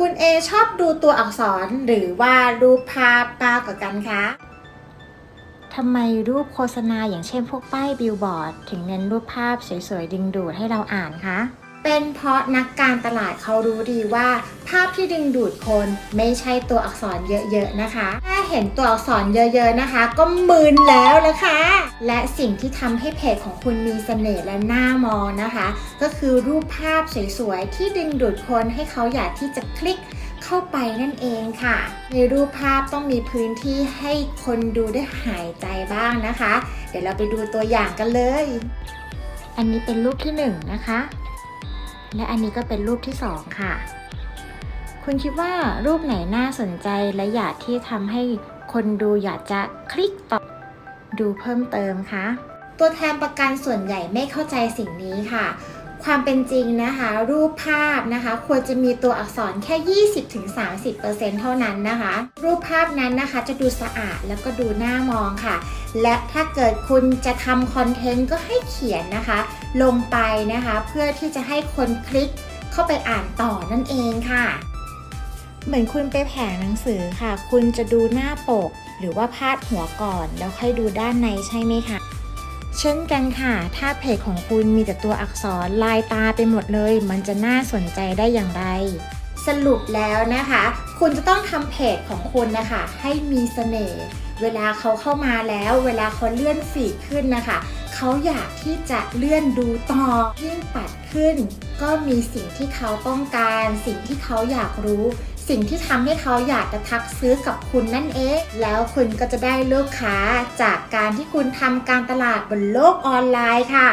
คุณเอชอบดูตัวอักษรหรือว่ารูปภาพมากกว่ากันคะทำไมรูปโฆษณาอย่างเช่นพวกป้ายบิลบอร์ด ถึงเน้นรูปภาพสวยๆ ดึงดูดให้เราอ่านคะ เป็นเพราะนักการตลาดเขารู้ดีว่า ภาพที่ดึงดูดคนไม่ใช่ตัวอักษรเยอะๆนะคะ ถ้าเห็นตัวอักษรเยอะๆนะคะ ก็มึนแล้วละค่ะและสิ่งที่ทำให้เพจของคุณมีเสน่ห์และน่ามองนะคะ ก็คือรูปภาพสวยๆที่ดึงดูดคนให้เขาอยากที่จะคลิกเข้าไปนั่นเองค่ะ ในรูปภาพต้องมีพื้นที่ให้คนดูได้หายใจบ้างนะคะ เดี๋ยวเราไปดูตัวอย่างกันเลย อันนี้เป็นรูปที่หนึ่งนะคะ และอันนี้ก็เป็นรูปที่สองค่ะ คุณคิดว่ารูปไหนน่าสนใจและอยากที่ทำให้คนดูอยากจะคลิกต่อดูเพิ่มเติมคะตัวแทนประกันส่วนใหญ่ไม่เข้าใจสิ่งนี้ค่ะ ความเป็นจริงนะคะ รูปภาพนะคะ ควรจะมีตัวอักษรแค่ 20-30%เท่านั้นนะคะ รูปภาพนั้นนะคะจะดูสะอาดแล้วก็ดูน่ามองค่ะ และถ้าเกิดคุณจะทำคอนเทนต์ก็ให้เขียนนะคะ ลงไปนะคะ เพื่อที่จะให้คนคลิกเข้าไปอ่านต่อนั่นเองค่ะ เหมือนคุณไปแผงหนังสือค่ะ คุณจะดูหน้าปก หรือว่าพาดหัวก่อน แล้วค่อยดูด้านในใช่ไหมคะ เช่นกันค่ะ ถ้าเพจของคุณมีแต่ตัวอักษรลายตาไปหมดเลย มันจะน่าสนใจได้อย่างไร สรุปแล้วนะคะ คุณจะต้องทำเพจของคุณนะคะ ให้มีเสน่ห์เวลาเขาเข้ามาแล้ว เวลาเขาเลื่อนฟีขึ้นนะคะเขาอยากที่จะเลื่อนดูต่อยิ่งปัดขึ้น ก็มีสิ่งที่เขาต้องการ สิ่งที่เขาอยากรู้ สิ่งที่ทำให้เขาอยากจะทักซื้อกับคุณนั่นเอง แล้วคุณก็จะได้ลูกค้าจากการที่คุณทำการตลาดบนโลกออนไลน์ค่ะ